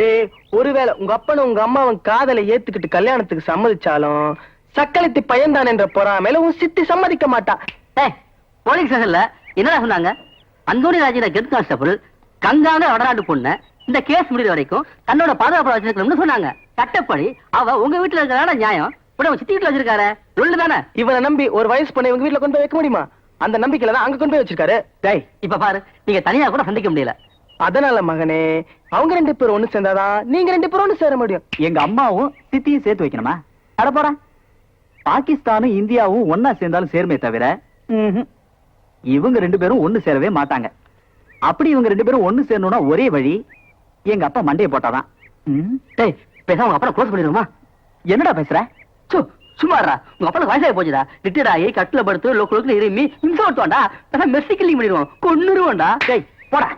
டே ஒருவேளை உங்க அப்பனும் உங்க அம்மாவும் காதலை ஏத்துக்கிட்டு கல்யாணத்துக்கு சம்மதிச்சாலும் சக்களத்தி பையன்தான் என்ற பொறாமையில உன் சித்தி சம்மதிக்க மாட்டா. போலீஸ் ஸ்டேஷன்ல என்னடா சொன்னாங்க? அந்தோணி ராஜின கெட் கான்ஸ்டபிள் கங்கான வடநாட்டு பொண்ணு இந்த கேஸ் முடிகிற வரைக்கும் தன்னோட பாதுகாப்பு வச்சிருக்கணும்னு சொன்னாங்க. சட்டப்படி அவ உங்க வீட்டுல இருக்கிறதான நியாயம். உன் சித்தி வீட்டுல வச்சிருக்காரு. சொல்லு தானே? இவனை நம்பி ஒரு வயசு பொண்ணை இவங்க வீட்டுல கொண்டு போய் வைக்க முடியுமா? அந்த நம்பிக்கையில தான் அங்க கொண்டு போய் வச்சிருக்காரு. டேய் இப்ப பாரு நீங்க தனியா கூட சந்திக்க முடியல. அதனால மகனே அவங்க ரெண்டு பேரும் ஒண்ணு சேர்ந்தாதான் நீங்க ரெண்டு பேரும் ஒண்ணு சேர முடியும். எங்க அம்மாவும் சித்தியும் சேர்த்து வைக்கணுமா? அட போடா. பாகிஸ்தானும் இந்தியாவும் ஒன்னா சேர்ந்தாலும் சேருமே தவிர. இவங்க ரெண்டு பேரும் ஒண்ணு சேரவே மாட்டாங்க. அப்படி இவங்க ரெண்டு பேரும் ஒண்ணு சேரணும்னா ஒரே வழி எங்க அப்பா மண்டையை போட்டாதான். டேய் பேசாம உங்க அப்பா க்ளோஸ் பண்ணிடுமா என்னடா பேசுற? சு சும்மாடா உங்க அப்பா வயசாகி போச்சுடா. ரிட்டையர்ட் ஆகி கட்டில படுத்து லோக்கு லோக்கு இருமி இன்சோட்டுவான்டா பேசாம மெர்சி கில்லிங் பண்ணிடுவோம். கொன்னுருவோம்டா. டேய் போடா.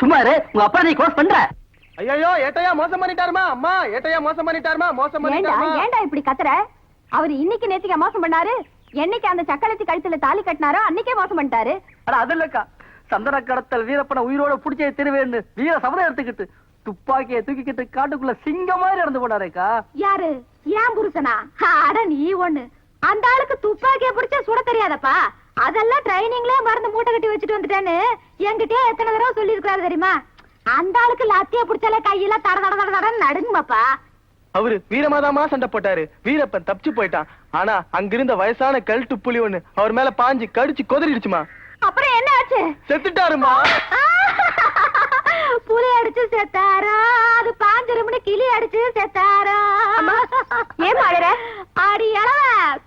சும்மா உங்க அப்பா நீ க்ளோஸ் பண்ற. ஐயோ ஏட்டையா மோசம் பண்ணிட்டாருமா? அம்மா ஏட்டையா மோசம் பண்ணிட்டாருமா? மோசம் பண்ணிட்டாருமா? ஏண்டா இப்படி கத்துற? அவர் இன்னைக்கு நேத்திக்கு மோசம் பண்ணாரு. என்னைக்கு அந்த சக்கரத்தி கழுத்துல தாலி கட்டினாரோ அன்னைக்கே மோசம் பண்ணிட்டாரு. அட அது இல்லக்கா. சந்தன கடத்தல் வீரப்பனை உயிரோட புடிச்சே திருவேன்னு வீர சபதம் எடுத்துக்கிட்டு துப்பாக்கியை தூக்கிக்கிட்டு காட்டுக்குள்ள சிங்கம் மாதிரி இறந்து போனாரேக்கா. யாரு? ஏன் புருஷனா? அட நீ ஒண்ணு. அந்த ஆளுக்கு துப்பாக்கிய பிடிச்சா சுட தெரியாதப்பா. அதெல்லாம் ட்ரைனிங்ல மருந்து மூட்டை கட்டி வச்சுட்டு வந்துட்டேன்னு என்கிட்டயே எத்தனை தடவை சொல்லி தெரியுமா? அந்த ஆளுக்கு லத்திய பிடிச்சாலே கையெல்லாம் தட தட தட தடன்னு நடுங்குமாப்பா அவரு வீரமாதாமா சண்டை போட்டாரு. வீரப்பன் தப்பிச்சு போயிட்டான். ஆனா அங்கிருந்த வயசான கழுட்டு புலி ஒண்ணு அவர் மேல பாஞ்சு கடிச்சு கொதறிடுச்சுமா. அப்புறம் என்ன ஆச்சு? செத்துட்டாருமா. புலி அடிச்சு செத்தாரா? அது பாஞ்சிரும்னு கிளி அடிச்சு செத்தாரா? ஏன் அழற? அடி அளவ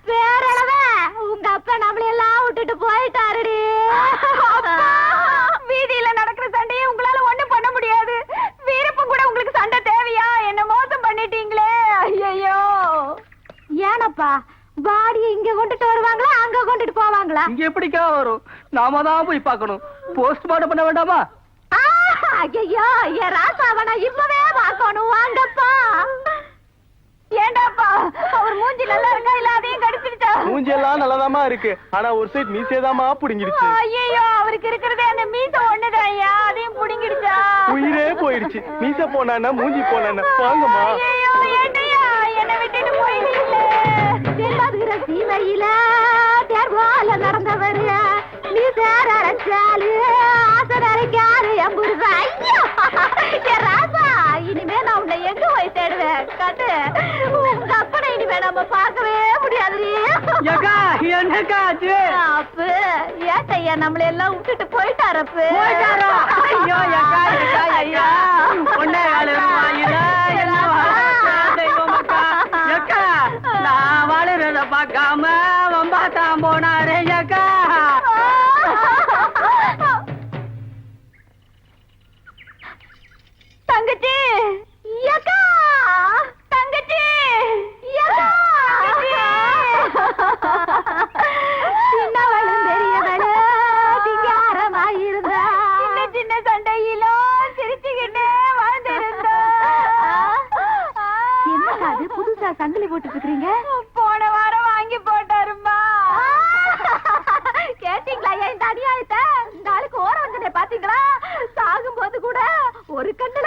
பேரளவ உங்க அப்பா நம்மள எல்லாம் விட்டுட்டு போயிட்டாருடி. வீதியில நடக்கிற சண்டையை உங்களால ஒண்ணும் பண்ண முடியாது. வீரப்பன் கூட உங்களுக்கு சண்டை தேவையா? என்ன மோசம் பண்ணிட்டீங்களே? ஐயோ ஏனப்பா? பாடியை இங்க கொண்டுட்டு வருவாங்களா அங்க கொண்டுட்டு போவாங்களா? இங்க எப்படிக்கா வரும்? நாம தான் போய் பார்க்கணும். போஸ்ட்மார்ட்டம் பண்ண வேண்டாமா? ஐயோ என் ராசாவை நான் இப்பவே பார்க்கணும் வாங்கப்பா ஏண்டாப்பா அவர் மூஞ்சி நல்லா இருக்கா இல்ல அதையும் கடிச்சிருச்சா மூஞ்சி எல்லாம் நல்லதாமா இருக்கு. ஆனா ஒரு சைட் மீசேதாமா புடுங்கிடுச்சு. ஐயோ அவருக்கு இருக்கிறதே அந்த மீச ஒண்ணுதான் ஐயா? அதையும் புடிங்கிடுச்சா? உயிரே போயிடுச்சு. மீச போனானா மூஞ்சி போனானா வாங்கம்மா. ஐயோ ஏட்டையா என்னை விட்டுட்டு தெல்லாதுகிற சீமையில தேர்வால நடந்தவர். நீ சேர அரைச்சாலு ஆசை அரைக்காரு எம்புருசா. ஐயோ! ஏக்கா என்னக்கா ஆச்சு? அப்பு ஏட்டையா நம்மள எல்லாம் விட்டுட்டு போயிட்டாரப்பு போயிட்டாரா? ஐயோ, என்ன வாழ தெய்வமக்கா. ஏக்கா, நான் வாழுறத பார்க்காம வம்பாத்தான் போனாரே. சின்ன சண்டையிலும் சிரிச்சுக்கிட்டே வாழ்ந்திருந்தா. என்ன அது புதுசா சங்கிலி போட்டுட்டு இருக்கீங்க போன வாரம் வாங்கி போட்டாருமா கேட்டீங்களா? ஏன் இந்த அநியாயத்தை? இந்த ஆளுக்கு ஓர வந்தனே பாத்தீங்களா சாகும் போது கூட ஒரு கண்ணு